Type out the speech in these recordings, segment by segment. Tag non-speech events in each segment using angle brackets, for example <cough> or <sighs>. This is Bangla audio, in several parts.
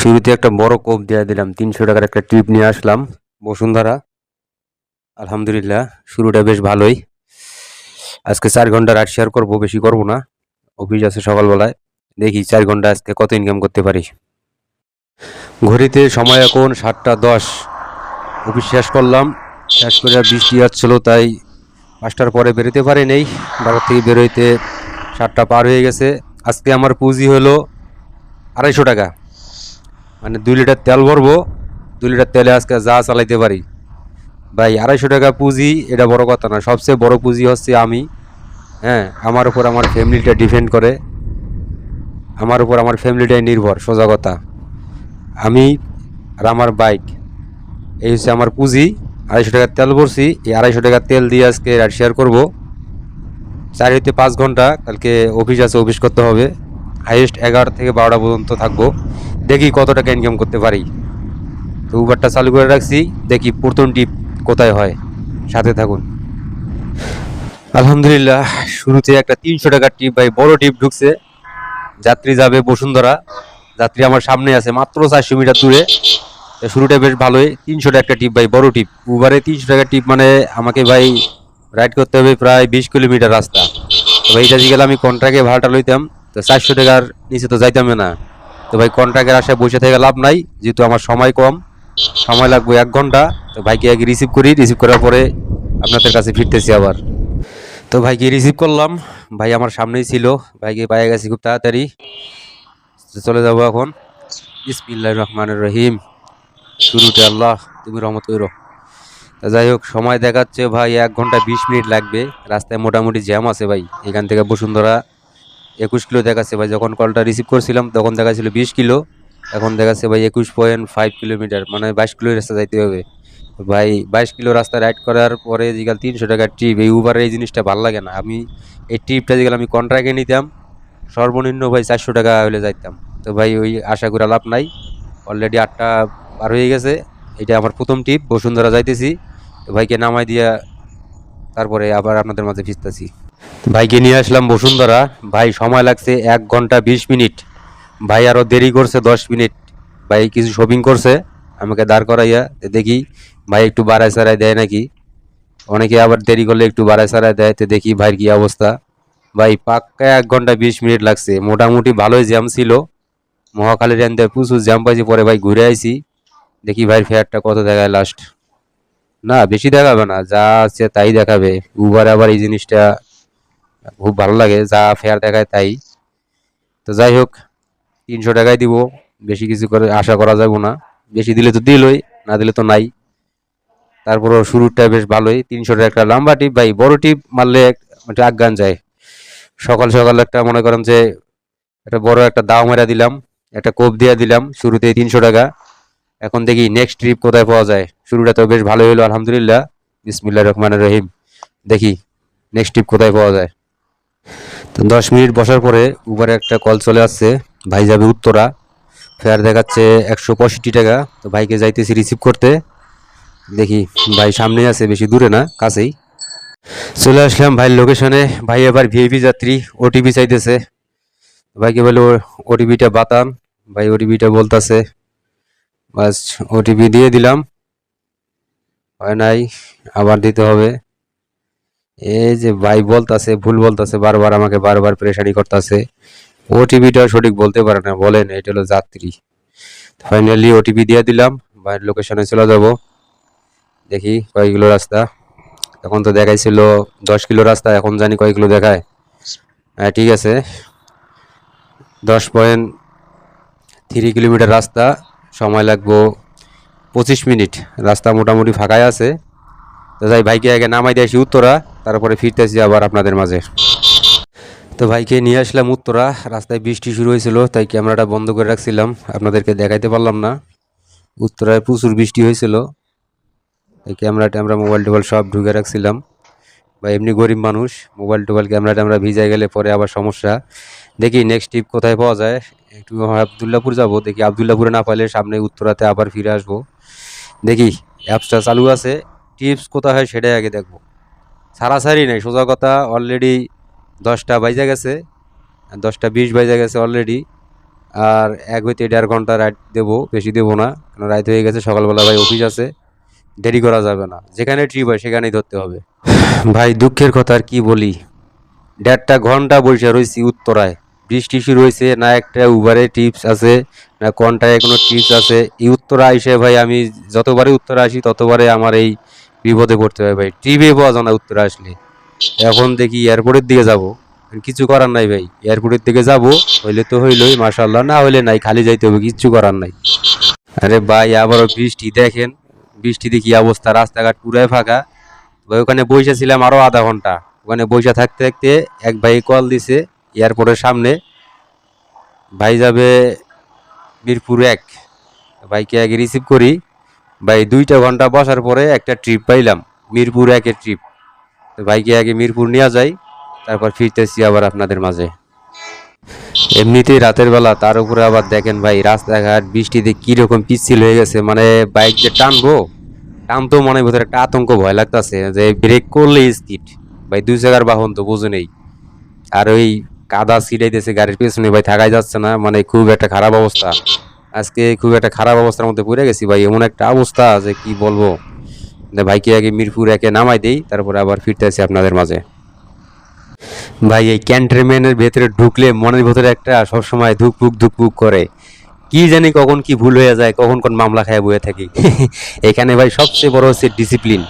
শুরুতে একটা বড় কোপ দিয়ে দিলাম, তিনশো টাকার একটা ট্রিপ নিয়ে আসলাম। বসুন্ধরা, আলহামদুলিল্লাহ, শুরুটা বেশ ভালোই। আজকে চার ঘণ্টা রাইড শেয়ার করব, বেশি করব না। অফিস আছে সকালবেলায়। দেখি চার ঘণ্টা আজকে কত ইনকাম করতে পারি। ঘড়িতে সময় এখন সাতটা দশ। অফিস শেষ করলাম। শেষ করে বৃষ্টি আসছিল, তাই পাঁচটার পরে বেরোতে পারি নেই। বাজার থেকে বেরোইতে সাতটা পার হয়ে গেছে। আজকে আমার পুঁজি হলো আড়াইশো টাকা। মানে দুই লিটার তেল ভরবো, দুই লিটার তেলে আজকে যা চালাইতে পারি। ভাই, আড়াইশো টাকা পুঁজি, এটা বড় কথা না। সবচেয়ে বড় পুঁজি হচ্ছে আমি। হ্যাঁ আমার উপর আমার ফ্যামিলিটা ডিপেন্ড করে। আমার উপর আমার ফ্যামিলিটাই নির্ভর, সোজা কথা। আমি আর আমার বাইক এই হচ্ছে আমার পুঁজি। আড়াইশো টাকার তেল ভরছি, এই আড়াইশো টাকার তেল দিয়ে আজকে রাইড শেয়ার করব। চার হইতে পাঁচ ঘণ্টা, কালকে অফিস আছে অফিস করতে হবে। হাইয়েস্ট এগারোটা থেকে বারোটা পর্যন্ত থাকব। দেখি কত টাকা ইনকাম করতে পারি। তো উবারটা চালু করে রাখছি। দেখি প্রথম টিপ কোথায় হয়। সাথে থাকুন। আলহামদুলিল্লাহ, শুরুতে একটা তিনশো টাকার টিপ ভাই বড় টিপ ঢুকছে। যাত্রী যাবে বসুন্ধরা। যাত্রী আমার সামনে আছে মাত্র চারশো মিটার দূরে। শুরুটা বেশ ভালোই। তিনশো টাকা একটা টিপ ভাই বড় টিপ উবারে তিনশো টাকার টিপ মানে আমাকে ভাই রাইড করতে হবে প্রায় বিশ কিলোমিটার রাস্তা। ভাই এটা গেলে আমি কন্ট্রাক্টে ভাড়াটা লইতাম। তো চারশো টাকার নিচে তো যাইতাম না। তো ভাই কন্ট্রাক্টের আশায় বসে থেকে লাভ নাই, যেহেতু আমার সময় কম, সময় লাগবে এক ঘণ্টা। তো ভাইকে আগে রিসিভ করি রিসিভ করার পরে আপনাদের কাছে ফিরতেছি আবার। তো ভাইকে রিসিভ করলাম, ভাই আমার সামনেই ছিল, ভাইকে পায়ে গেছি খুব তাড়াতাড়ি। চলে যাব এখন। ইসমিল্লাহ রহমানের রহিম। শুরুতে আল্লাহ, তুমি রহমত করো। যাই হোক, সময় দেখাচ্ছে ভাই, এক ঘণ্টা বিশ মিনিট লাগবে। রাস্তায় মোটামুটি জ্যাম আছে ভাই, এখান থেকে বসুন্ধরা একুশ কিলো দেখাচ্ছে ভাই। যখন কলটা রিসিভ করছিলাম, তখন দেখাচ্ছিল বিশ কিলো। এখন দেখাচ্ছে ভাই একুশ পয়েন্ট ফাইভ কিলোমিটার মানে বাইশ কিলো রাস্তা যাইতে হবে। ভাই, বাইশ কিলো রাস্তা রাইড করার পরে যেগুলো তিনশো টাকার ট্রিপ এই উবারের এই জিনিসটা ভালো লাগে না। আমি এই ট্রিপটা যেগুলো আমি কন্ট্রাক্টে নিতাম, সর্বনিম্ন ভাই চারশো টাকা হলে যাইতাম। তো ভাই, ওই আশা করে লাভ নাই। অলরেডি আটটা পার হয়ে গেছে। এটা আমার প্রথম ট্রিপ বসুন্ধরা যাইতেছি। তো ভাইকে নামাই দিয়া তারপরে আবার আপনাদের মাঝে ফিরতেছি। ভাইকে নিয়ে আসলাম বসুন্ধরা। ভাই, সময় লাগছে এক ঘণ্টা বিশ মিনিট। ভাই আরও দেরি করছে দশ মিনিট। ভাই কিছু শপিং করছে, আমাকে দাঁড় করাইয়া দেখি ভাই একটু বাড়ায় সারায় দেয় নাকি। অনেকে আবার দেরি করলে একটু বাড়ায় সারায় দেয়, তো দেখি ভাইয়ের কি অবস্থা। ভাই, পাক্কা এক ঘণ্টা বিশ মিনিট লাগছে। মোটামুটি ভালোই জ্যাম ছিল। মহাকালীর এনতে প্রচুর জ্যাম পাইছি, পরে ভাই ঘুরে আইছি। দেখি ভাইয়ের ফেয়ারটা কত দেখায় লাস্ট না, বেশি দেখাবে না, যা আছে তাই দেখাবে। উবার আবার এই জিনিসটা খুব ভালো লাগে, যা ফেয়ার দেখায় তাই। তো যাই হোক, তিনশো টাকায় দিব, বেশি কিছু করে আশা করা যাবে না। বেশি দিলে তো দিলই, না দিলে তো নাই। তারপরও শুরুটা বেশ ভালোই তিনশো টাকা একটা লম্বা টিপ ভাই, বড় টিপ মারলে একটা আজ্ঞান যায়। সকাল সকাল একটা মনে করেন যে, একটা বড় একটা দাও মেরা দিলাম, একটা কোপ দিয়ে দিলাম শুরুতে তিনশো টাকা। এখন দেখি নেক্সট ট্রিপ কোথায় পাওয়া যায়। শুরুটা তো বেশ ভালো হলো, আলহামদুলিল্লাহ। বিসমিল্লাহ রহমান রহিম। দেখি নেক্সট ট্রিপ কোথায় পাওয়া যায়। তো দশ মিনিট বসার পরে উবারে একটা কল চলে আসছে। ভাই যাবে উত্তরা। ফেয়ার দেখাচ্ছে একশো পঁয়ষট্টি টাকা। তো ভাইকে যাইতেছি রিসিভ করতে। দেখি, ভাই সামনে আছে, বেশি দূরে না, কাছেই। চলে আসলাম ভাইয়ের লোকেশনে ভাই এবার ভিআইপি যাত্রী ওটিপি চাইতেছে। ভাইকে বলে ওটিপিটা বাতান। ভাই ওটিপিটা বলতাছে। বাস ওটিপি দিয়ে দিলাম। হয় নাই, আবার দিতে হবে। এই যে ভাই বলতাছে, ভুল বলতাছে, বারবার আমাকে বারবার প্রেশানি করতেছে। ওটিপিটা সঠিক বলতে পারে না বলেন এটা হলো যাত্রী। ফাইনালি ওটিপি দিয়ে দিলাম, ভাইয়ের লোকেশনে চলে যাব। দেখি কয় কিলো রাস্তা। এখন তো দেখাইছিল দশ কিলো রাস্তা, এখন জানি কয় কিলো দেখায়। হ্যাঁ ঠিক আছে। দশ পয়েন্ট থ্রি কিলোমিটার রাস্তা, সময় লাগবো পঁচিশ মিনিট। রাস্তা মোটামুটি ফাঁকাই আছে। তো যাই, ভাইকে আগে নামাই দিয়েছি উত্তরা। তারপরে ফিরতেছি আবার আপনাদের মাঝে। তো ভাইকে নিয়ে আসলাম উত্তরা, রাস্তায় বৃষ্টি শুরু হয়েছিল, তাই ক্যামেরাটা বন্ধ করে রাখছিলাম, আপনাদেরকে দেখাইতে পারলাম না। উত্তরায় প্রচুর বৃষ্টি হয়েছিল এই ক্যামেরা ট্যামেরা মোবাইল টোবাইল সব ঢুকে রাখছিলাম। বা এমনি গরিব মানুষ, মোবাইল টোবাইল ক্যামেরা ট্যামেরা ভিজাই গেলে পরে আবার সমস্যা। দেখি নেক্সট ট্রিপ কোথায় পাওয়া যায়, একটু আবদুল্লাপুর যাব, দেখি আবদুল্লাপুরে না পাইলে সামনে উত্তরাতে আবার ফিরে আসব। দেখি অ্যাপসটা চালু আছে টিপস কোথায় হয় সেটাই আগে দেখব। সারাসারি নেই, সোজা কথা অলরেডি দশটা বাইজা গেছে, দশটা বিশ বাইজা গেছে অলরেডি আর এক হইতে দেড় ঘণ্টা রাইট দেবো, বেশি দেবো না কারণ রাইত হয়ে গেছে, সকালবেলা ভাই অফিস আছে, দেরি করা যাবে না, যেখানে ট্রিপ হয় সেখানেই ধরতে হবে। <sighs> ভাই, দুঃখের কথা আর কি বলি, দেড়টা ঘণ্টা বসে রয়েছি উত্তরায়, বৃষ্টি শুরু হয়েছে, না একটা উবারে টিপস আছে, না কোনটায় কোনো টিপস আছে, এই উত্তরা এসে ভাই আমি যতবারই উত্তরা আসি, ততবারে আমার এই বিপদে পড়তে হয় ভাই। ট্রিপে পাওয়া যায় না উত্তরা আসলে। এখন দেখি এয়ারপোর্টের দিকে যাব। কিছু করার নাই ভাই। এয়ারপোর্টের দিকে যাব, হইলে তো হইলই মাশাল্লাহ না হইলে নাই, খালি যাইতে হবে, কিচ্ছু করার নাই। আরে ভাই, আবারও বৃষ্টি, দেখেন। বৃষ্টিতে কি অবস্থা, রাস্তাঘাট পুরাই ফাঁকা। ভাই, ওখানে বসেছিলাম আরও আধা ঘণ্টা। ওখানে বসে থাকতে থাকতে এক ভাই কল দিছে এয়ারপোর্টের সামনে। ভাই যাবে মিরপুর এক। ভাইকে আগে রিসিভ করি। ভাই, দুইটা ঘণ্টা বসার পরে একটা ট্রিপ পাইলাম। মিরপুর একের ট্রিপ তো ভাইকে আগে মিরপুর নিয়ে যাই, তারপর ফিরতেছি আবার আপনাদের মাঝে। এমনিতেই রাতের বেলা, তার উপরে আবার দেখেন ভাই, রাস্তাঘাট, বৃষ্টিতে কীরকম পিচ্ছিল হয়ে গেছে। মানে বাইক যে টানবো, টানতেও মনে ভিতরে একটা আতঙ্ক, ভয় লাগতেছে যে ব্রেক করলে স্কিড ভাই, দুই জায়গার বাহন তো বোঝো নেই। আর ওই কাদা ছিটাইতেছে গাড়ির পেছনে, ভাই, থাকাই যাচ্ছে না। মানে খুব একটা খারাপ অবস্থা। আজকে খুব একটা খারাপ অবস্থার মধ্যে পড়ে গেছি, ভাই। এমন একটা অবস্থা যে কি বলব? ভাইকে আগে মিরপুর একে নামাই দেই, তারপরে আবার ফিরতে আসি আপনাদের মাঝে। ভাই, এই ক্যান্টনমেন্টের ভেতরে ঢুকলে মনের ভেতরে একটা সবসময় ধুকপুক ধুকপুক করে। কি জানি কখন কি ভুল হয়ে যায়, কখন কোন মামলা খায় বয়ে থাকি। <laughs> এখানে ভাই সবচেয়ে বড় হচ্ছে ডিসিপ্লিন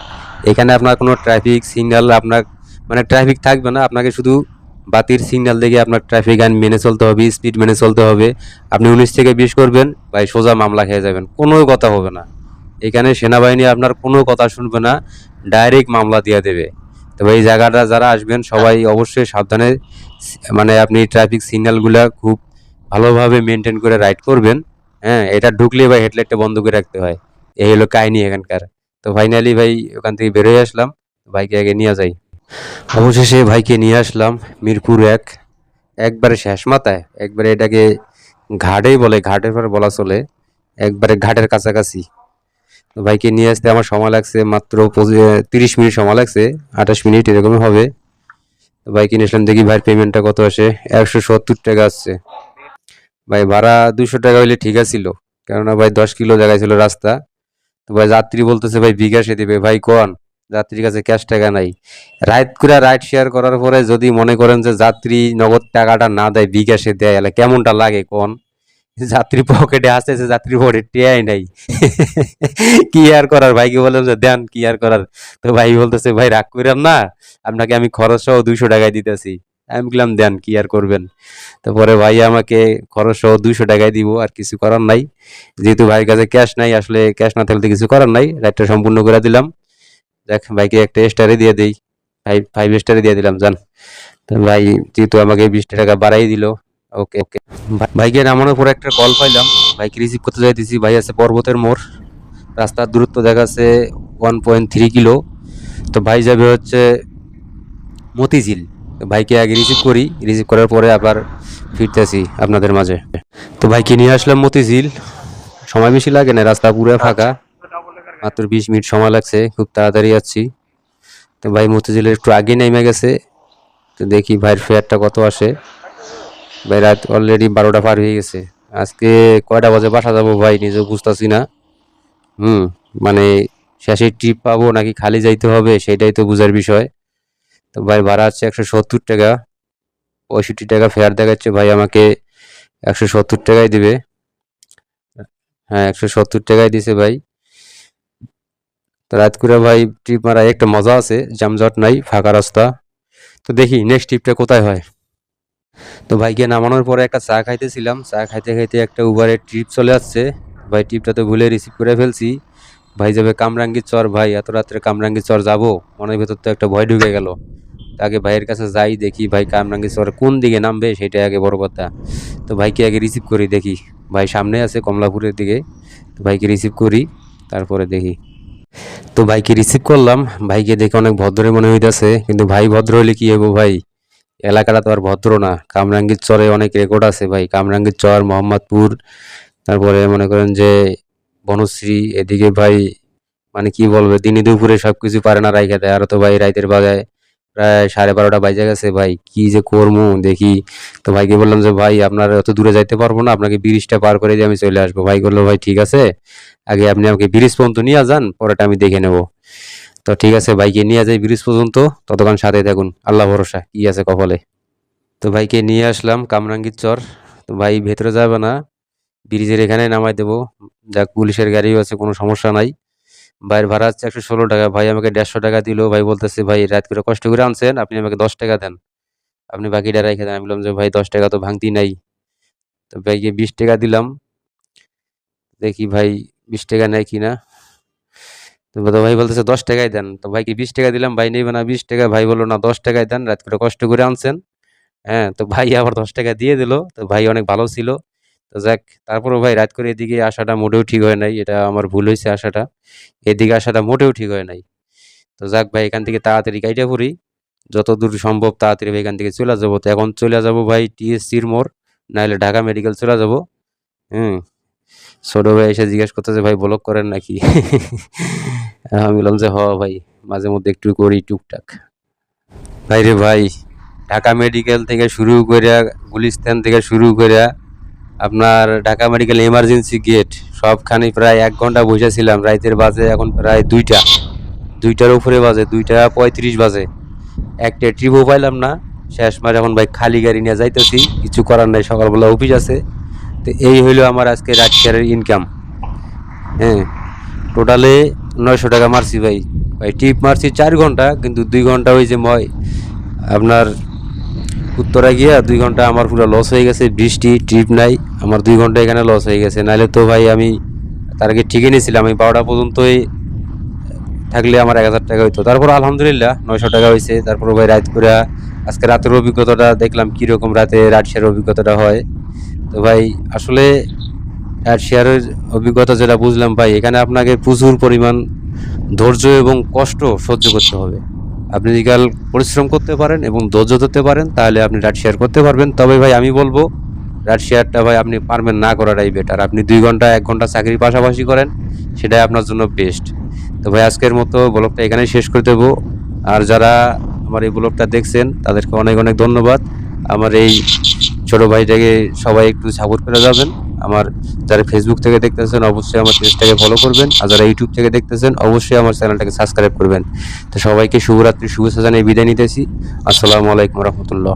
এখানে আপনার কোনো ট্রাফিক সিগন্যাল আপনার মানে ট্রাফিক থাকবে না, আপনাকে শুধু বাতির সিগন্যাল দেখে আপনার ট্রাফিক আইন মেনে চলতে হবে স্পিড মেনে চলতে হবে। আপনি উনিশ থেকে বিশ করবেন, ভাই সোজা মামলা খেয়ে যাবেন, কোনো কথা হবে না। এখানে সেনাবাহিনী আপনার কোনো কথা শুনবে না ডাইরেক্ট মামলা দিয়ে দেবে। তবে এই জায়গাটা যারা আসবেন, সবাই অবশ্যই সাবধানে মানে আপনি ট্রাফিক সিগন্যালগুলো খুব ভালোভাবে মেনটেন করে রাইড করবেন। হ্যাঁ এটা ঢুকলে ভাই হেডলাইটটা বন্ধ করে রাখতে হয়। এই হলো কাহিনি এখানকার। তো ফাইনালি ভাই, ওখান থেকে বেরোয় আসলাম, ভাইকে আগে নিয়ে যাই। অবশেষে ভাইকে নিয়ে আসলাম, মিরপুর এক। একবারে শেষ মাথায়, একবারে এটাকে ঘাটেই বলে, ঘাটের পর বলা চলে, একবারে ঘাটের কাছাকাছি। ভাইকে নিয়ে আসতে আমার সময় লাগছে মাত্র তিরিশ মিনিট সময় লাগছে, আঠাশ মিনিট এরকমই হবে। তো বাইকে নিয়ে আসলাম, দেখি ভাইয়ের পেমেন্টটা কত আসে, একশো সত্তর টাকা আসছে। ভাই ভাড়া দুশো টাকা হইলে ঠিক আছিল, কেননা ভাই দশ কিলো জায়গায় ছিল রাস্তা। তো ভাই যাত্রী বলতেছে, ভাই বিকাশে দেবে। ভাই কোন? যাত্রীর কাছে ক্যাশ টাকা নাই। রাইড করে রাইড শেয়ার করার পরে যদি মনে করেন যে যাত্রী নগদ টাকাটা না দেয়, বিকাশে দেয়, তাহলে কেমনটা লাগে কোন? যাত্রী পকেটে আসতেছে যাত্রী পকেটে টেয়াই নাই। <laughs> কি আর করার? ভাইকে বললাম যে, দেন, কি আর করার? তো ভাই বলতেছে, ভাই, রাগ করেন না। আপনাকে আমি খরচ সহ দুইশো টাকায় দিতেছি। আমি বললাম, দেন, কি আর করবেন? তারপরে ভাই আমাকে খরচ সহ দুইশো টাকায় দিব, আর কিছু করার নাই। যেহেতু ভাইয়ের কাছে ক্যাশ নাই, আসলে ক্যাশ না থাকলে কিছু করার নাই। রাইডটা সম্পূর্ণ করে দিলাম। দেখ, ভাইকে একটা স্টারে দিয়ে দিই। ফাইভ ফাইভ স্টারে দিয়ে দিলাম, জান। ভাই, যেহেতু আমাকে বিশ টাকা বাড়াই দিল, ওকে ওকে। ভাইকে নামানোর পরে একটা কল পাইলাম। ভাইকে রিসিভ করতে যাইতেছি। ভাই আছে পর্বতের মোড়। রাস্তার দূরত্ব দেখাচ্ছে ওয়ান পয়েন্ট থ্রি কিলো। তো ভাই যাবে হচ্ছে মতিঝিল। ভাইকে আগে রিসিভ করি। রিসিভ করার পরে আবার ফিরতেছি আপনাদের মাঝে। তো ভাইকে নিয়ে আসলাম মতিঝিল। সময় বেশি লাগে না, রাস্তা পুরো ফাঁকা। মাত্র বিশ মিনিট সময় লাগছে, খুব তাড়াতাড়ি যাচ্ছি। তো ভাই মতিঝিলের একটু আগে নেমে গেছে। তো দেখি ভাইয়ের ফেয়ারটা কত আসে। ভাই রাত অলরেডি বারোটা পার হয়ে গেছে। আজকে কয়টা বাজে বাসা যাব ভাই নিজেও বুঝতেছি না। হুম মানে শেষে ট্রিপ পাবো নাকি খালি যাইতে হবে সেটাই তো বুঝার বিষয়। তো ভাই ভাড়া হচ্ছে একশো সত্তর টাকা। পঁয়ষট্টি টাকা ফেয়ার দেখাচ্ছে, ভাই আমাকে একশো সত্তর টাকাই দিবে। হ্যাঁ একশো সত্তর টাকাই দিছে ভাই। তো রাত করে ভাই ট্রিপ মারা একটা মজা আছে, জামজট নাই, ফাঁকা রাস্তা। তো দেখি নেক্সট ট্রিপটা কোথায় হয়? তো ভাইকে নামানোর পরে একটা চা খাইতেছিলাম। চা খাইতে খাইতে একটা উবারের ট্রিপ চলে আসছে। ভাই ট্রিপটা তো ভুলে রিসিভ করে ফেলছি। ভাই যাবে কামরাঙ্গীর চর, ভাই, এত রাত্রে কামরাঙ্গীর চর যাব? মনের ভেতর তো একটা ভয় ঢুকে গেল। আগে ভাইয়ের কাছে যাই, দেখি ভাই কামরাঙ্গীর চর কোন দিকে নামবে, সেটাই আগে বড় কথা। তো ভাইকে আগে রিসিভ করি, দেখি। ভাই সামনে আছে কমলাপুরের দিকে। তো ভাইকে রিসিভ করি, তারপরে দেখি। তো ভাইকে রিসিভ করলাম। ভাইকে দেখে অনেক ভদ্রই মনে হইতেছে, কিন্তু ভাই ভদ্র হইলে কি হব ভাই? এলাকাটা তো আর ভদ্র না। কামরাঙ্গীর চরে অনেক রেকর্ড আছে ভাই। কামরাঙ্গীর চর, মোহাম্মদপুর, তারপরে মনে করেন যে বনশ্রী, এদিকে ভাই মানে কি বলবে, দিনে দুপুরে সব কিছু পারে না রাইখা দেয়। আর তো ভাই রাইতের বাজায় প্রায় সাড়ে বারোটা বাজে গেছে, ভাই। কি যে করব দেখি। তো ভাইকে বললাম যে, ভাই, আপনার অত দূরে যাইতে পারব না। আপনাকে ব্রিজটা পার করে দিয়ে আমি চলে আসব। ভাই বলল, ভাই, ঠিক আছে। আগে আপনি আমাকে ব্রিজ পর্যন্ত নিয়ে যান পরেটা আমি দেখে নেব। তো ঠিক আছে, ভাইকে নিয়ে যাই ব্রিজ পর্যন্ত। ততক্ষণ সাথে থাকুন। আল্লাহ ভরসা, কি আছে কপালে। তো ভাইকে নিয়ে আসলাম কামরাঙ্গীর চর। তো ভাই, ভেতরে যাবে না। ব্রিজের এখানে নামাই দেবো। যাক, পুলিশের গাড়িও আছে, কোনো সমস্যা নাই। ভাইয়ের ভাড়া হচ্ছে একশো ষোলো টাকা। ভাই আমাকে দেড়শো টাকা দিল। ভাই বলতেছে, ভাই, রাত করে কষ্ট করে আনছেন, আপনি আমাকে দশ টাকা দেন। আপনি বাকিটা রেখে দেন। আমি বললাম যে, ভাই, দশ টাকা তো ভাঙতি নাই। তো ভাইকে বিশ টাকা দিলাম। দেখি ভাই বিশ টাকা নেয় কি না তো ভাই বলতেছে, দশ টাকাই দেন। তো ভাইকে বিশ টাকা দিলাম। ভাই নেবে না, বিশ টাকা। ভাই বলল, না, দশ টাকাই দেন, রাত করে কষ্ট করে আনছেন। হ্যাঁ তো ভাই আবার দশ টাকা দিয়ে দিলো। তো ভাই অনেক ভালো ছিল। তো যাক, তারপরও ভাই রাত করে এদিকে আসাটা মোটেও ঠিক হয় নাই, এটা আমার ভুল হয়েছে আসাটা। এদিকে আসাটা মোটেও ঠিক হয় নাই। তো যাক ভাই, এখান থেকে তাড়াতাড়ি কাইটা পড়ি যত দূর সম্ভব তাড়াতাড়ি ভাই এখান থেকে চলে যাব। তো এখন চলে যাব ভাই টিএসসির মোড়, নাহলে ঢাকা মেডিকেল চলে যাব। হুম। ছোট ভাই এসে জিজ্ঞেস করতেছে, ভাই ব্লক করেন নাকি? আমি বললাম যে, হ ভাই, মাঝে মধ্যে একটু করি টুকটাক। ভাই রে ভাই, ঢাকা মেডিকেল থেকে শুরু করে গুলিস্তান থেকে শুরু করে আপনার ঢাকা মেডিকেল এমার্জেন্সি গেট সবখানে প্রায় এক ঘণ্টা বসেছিলাম রাইতের বাজে এখন প্রায় দুইটা। দুইটার উপরে বাজে, দুইটা পঁয়ত্রিশ বাজে। একটা ট্রিপও পাইলাম না। শেষ মাস এখন ভাই খালি গাড়ি নিয়ে যাইতেছি। কিছু করার নাই, সকালবেলা অফিস আছে। তো এই হইল আমার আজকে রাজশাহীর ইনকাম হ্যাঁ টোটালে নয়শো টাকা মারছি ভাই। ভাই টিপ মারছি চার ঘণ্টা, কিন্তু দুই ঘণ্টা ওই যে মই আপনার উত্তরা গিয়া দুই ঘণ্টা আমার পুরো লস হয়ে গেছে, বৃষ্টি ট্রিপ নাই, আমার দুই ঘণ্টা এখানে লস হয়ে গেছে। নাহলে তো ভাই আমি তার আগে ঠিকই নিয়েছিলাম আমি বারোটা পর্যন্তই থাকলে আমার এক হাজার টাকা হইতো। তারপর আলহামদুলিল্লাহ নয়শো টাকা হয়েছে তারপর ভাই রাত করে আজকে রাতের অভিজ্ঞতাটা দেখলাম, কীরকম রাতে রাত শেয়ার অভিজ্ঞতাটা হয়। তো ভাই, আসলে রাত শেয়ারের অভিজ্ঞতা যেটা বুঝলাম ভাই, এখানে আপনাকে প্রচুর পরিমাণ ধৈর্য এবং কষ্ট সহ্য করতে হবে। আপনি যদি কাল পরিশ্রম করতে পারেন এবং ধৈর্য ধরতে পারেন, তাহলে আপনি রাইড শেয়ার করতে পারবেন। তবে ভাই, আমি বলব রাইড শেয়ারটা ভাই, আপনি পারবেন না করাটাই বেটার আপনি দুই ঘণ্টা, এক ঘণ্টা চাকরির পাশাপাশি করেন, সেটাই আপনার জন্য বেস্ট তো ভাই, আজকের মতো ব্লগটা এখানেই শেষ করে দেবো। আর যারা আমার এই ব্লগটা দেখছেন, তাদেরকে অনেক অনেক ধন্যবাদ। আমার এই ছোট ভাইটাকে সবাই একটু সাপোর্ট করে যাবেন। আমার যারা ফেসবুক থেকে দেখতেছেন, অবশ্যই আমার পেজটাকে ফলো করবেন। আর যারা ইউটিউব থেকে দেখতেছেন, অবশ্যই আমার চ্যানেলটাকে সাবস্ক্রাইব করবেন। তো সবাইকে শুভরাত্রি, শুভেচ্ছা জানিয়ে বিদায় নিতেছি। আসসালামু আলাইকুম রহমতুল্লাহ।